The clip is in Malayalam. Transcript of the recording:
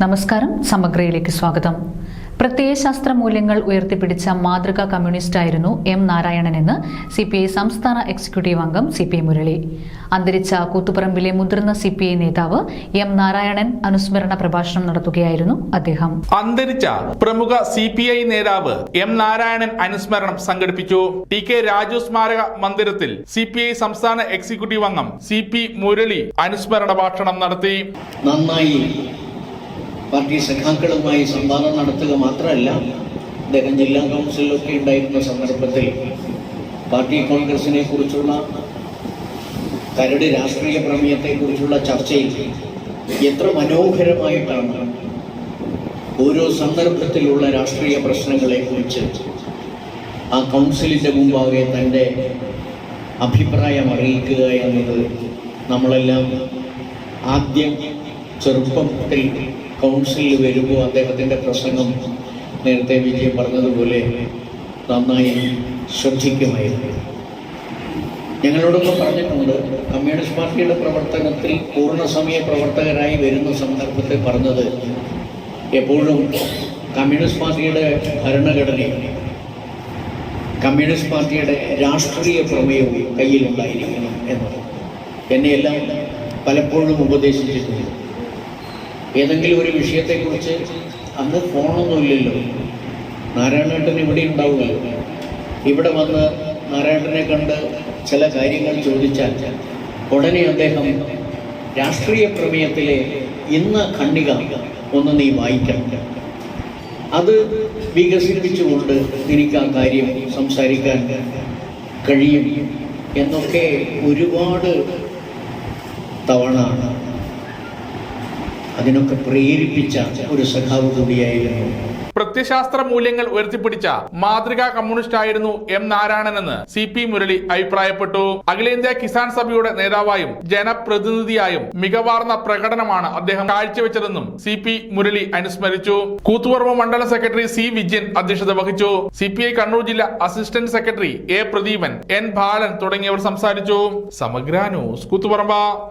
നമസ്കാരം സമഗ്രയിലേക്ക് സ്വാഗതം. പ്രത്യയശാസ്ത്ര മൂല്യങ്ങൾ ഉയർത്തിപ്പിടിച്ച മാതൃകാ കമ്മ്യൂണിസ്റ്റായിരുന്നു എം നാരായണനെന്ന് സി പി ഐ സംസ്ഥാന എക്സിക്യൂട്ടീവ് അംഗം സി പി മുരളി. അന്തരിച്ച കൂത്തുപറമ്പിലെ മുതിർന്ന സി പി ഐ നേതാവ് എം നാരായണൻ അനുസ്മരണ പ്രഭാഷണം നടത്തുകയായിരുന്നു അദ്ദേഹം. അന്തരിച്ച പ്രമുഖ സി പി ഐ നേതാവ് എം നാരായണൻ അനുസ്മരണം സംഘടിപ്പിച്ചു. ടി കെ രാജു സ്മാരക മന്ദിരത്തിൽ സി പി ഐ സംസ്ഥാന എക്സിക്യൂട്ടീവ് അംഗം സി പി മുരളി അനുസ്മരണ ഭാഷണം നടത്തി. നന്നായി പാർട്ടി സഖാക്കളുമായി സംവാദം നടത്തുക മാത്രമല്ല അദ്ദേഹം ജില്ലാ കൗൺസിലൊക്കെ ഉണ്ടായിരുന്ന സന്ദർഭത്തിൽ പാർട്ടി കോൺഗ്രസിനെ കുറിച്ചുള്ള കരട് രാഷ്ട്രീയ പ്രമേയത്തെക്കുറിച്ചുള്ള ചർച്ചയിൽ എത്ര മനോഹരമായിട്ടാണ് ഓരോ സന്ദർഭത്തിലുള്ള രാഷ്ട്രീയ പ്രശ്നങ്ങളെക്കുറിച്ച് ആ കൗൺസിലിന്റെ മുമ്പാകെ തന്റെ അഭിപ്രായം അറിയിക്കുക എന്നത് നമ്മളെല്ലാം ആദ്യം ചെറുപ്പത്തിൽ കൗൺസിലിൽ വരുമ്പോൾ അദ്ദേഹത്തിന്റെ പ്രസംഗം നേരത്തെ വിജയം പറഞ്ഞതുപോലെ നന്നായി ശ്രദ്ധിക്കുമായിരുന്നു. ഞങ്ങളോടൊക്കെ പറഞ്ഞിട്ടുണ്ട് കമ്മ്യൂണിസ്റ്റ് പാർട്ടിയുടെ പ്രവർത്തനത്തിൽ പൂർണസമയ പ്രവർത്തകരായി വരുന്ന സന്ദർഭത്തിൽ പറഞ്ഞത് എപ്പോഴും കമ്മ്യൂണിസ്റ്റ് പാർട്ടിയുടെ ഭരണഘടനയും കമ്മ്യൂണിസ്റ്റ് പാർട്ടിയുടെ രാഷ്ട്രീയ പ്രമേയവും കയ്യിലുണ്ടായിരിക്കണം എന്നത്. എന്നെയെല്ലാം പലപ്പോഴും ഉപദേശിച്ചിട്ടുണ്ട്. ഏതെങ്കിലും ഒരു വിഷയത്തെക്കുറിച്ച് അന്ന് ഫോണൊന്നും ഇല്ലല്ലോ നാരായണേട്ടൻ ഇവിടെ ഉണ്ടാവുമല്ലോ. ഇവിടെ വന്ന് നാരായണനെ കണ്ട് ചില കാര്യങ്ങൾ ചോദിച്ചാൽ ഉടനെ അദ്ദേഹം രാഷ്ട്രീയ പ്രമേയത്തിലെ ഇന്ന് ഖണ്ഡിക ഒന്ന് നീ വായിക്കാം അത് വികസിപ്പിച്ചുകൊണ്ട് എനിക്ക് ആ കാര്യം സംസാരിക്കാൻ കഴിയും എന്നൊക്കെ ഒരുപാട് തവണ അതിനൊക്കെ പ്രേരിപ്പിച്ച ഒരു സഖാവ് കൂടിയായിരുന്നു. പ്രത്യശാസ്ത്ര മൂല്യങ്ങൾ ഉയർത്തിപ്പിടിച്ച മാതൃകാ കമ്മ്യൂണിസ്റ്റ് ആയിരുന്നു എം നാരായണനെന്ന് സി പി മുരളി അഭിപ്രായപ്പെട്ടു. അഖിലേന്ത്യാ കിസാൻ സഭയുടെ നേതാവായും ജനപ്രതിനിധിയായും മികവാർന്ന പ്രകടനമാണ് അദ്ദേഹം കാഴ്ചവെച്ചതെന്നും സി പി മുരളി അനുസ്മരിച്ചു. കൂത്തുപറമ്പ് മണ്ഡലം സെക്രട്ടറി സി വിജയൻ അധ്യക്ഷത വഹിച്ചു. സി പി ഐ കണ്ണൂർ ജില്ലാ assistant secretary A Pradeepan N Balan തുടങ്ങിയവർ സംസാരിച്ചു. സമഗ്ര ന്യൂസ് കൂത്തുപറമ്പ.